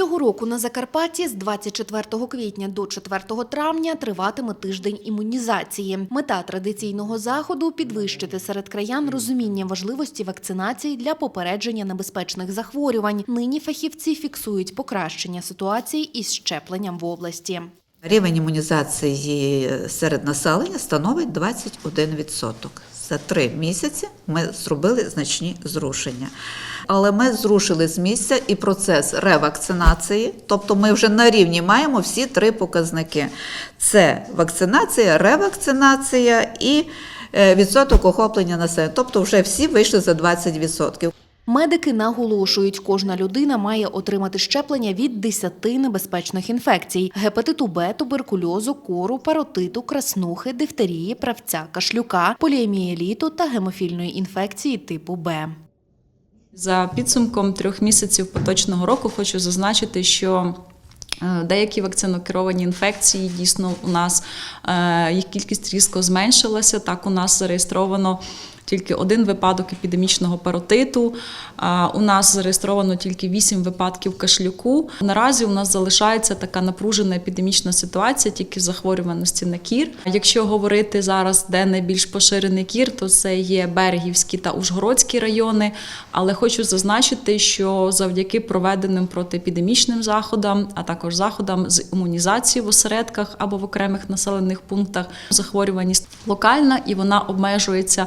Цього року на Закарпатті з 24 квітня до 4 травня триватиме тиждень імунізації. Мета традиційного заходу підвищити серед краян розуміння важливості вакцинації для попередження небезпечних захворювань. Нині фахівці фіксують покращення ситуації із щепленням в області. Рівень імунізації серед населення становить 21%. За три місяці ми зробили значні зрушення. Але ми зрушили з місця і процес ревакцинації, тобто ми вже на рівні маємо всі три показники: це вакцинація, ревакцинація і е, відсоток охоплення населення. Тобто вже всі вийшли за 20%. Медики наголошують, кожна людина має отримати щеплення від 10 небезпечних інфекцій: гепатиту Б, туберкульозу, кору, паротиту, краснухи, дифтерії, правця, кашлюка, поліомієліту та гемофільної інфекції типу Б. За підсумком трьох місяців поточного року хочу зазначити, що е, Деякі вакцинокеровані інфекції дійсно у нас е, їх кількість різко зменшилася. Так, у нас зареєстровано тільки один випадок епідемічного паротиту. У нас зареєстровано тільки 8 випадків кашлюку. Наразі у нас залишається така напружена епідемічна ситуація, тільки захворюваності на кір. Якщо говорити зараз, де найбільш поширений кір, то це є Берегівські та Ужгородські райони. Але хочу зазначити, що завдяки проведеним протиепідемічним заходам, а також заходам з імунізації в осередках або в окремих населених пунктах, захворюваність локальна і вона обмежується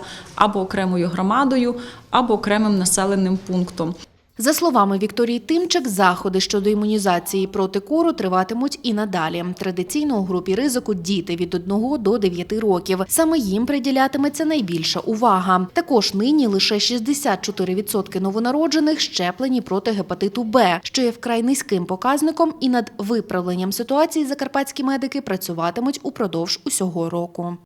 або окремою громадою, або окремим населеним пунктом. За словами Вікторії Тимчик, заходи щодо імунізації проти кору триватимуть і надалі. Традиційно у групі ризику діти від 1 до 9 років. Саме їм приділятиметься найбільша увага. Також нині лише 64% новонароджених щеплені проти гепатиту Б, що є вкрай низьким показником, і над виправленням ситуації закарпатські медики працюватимуть упродовж усього року.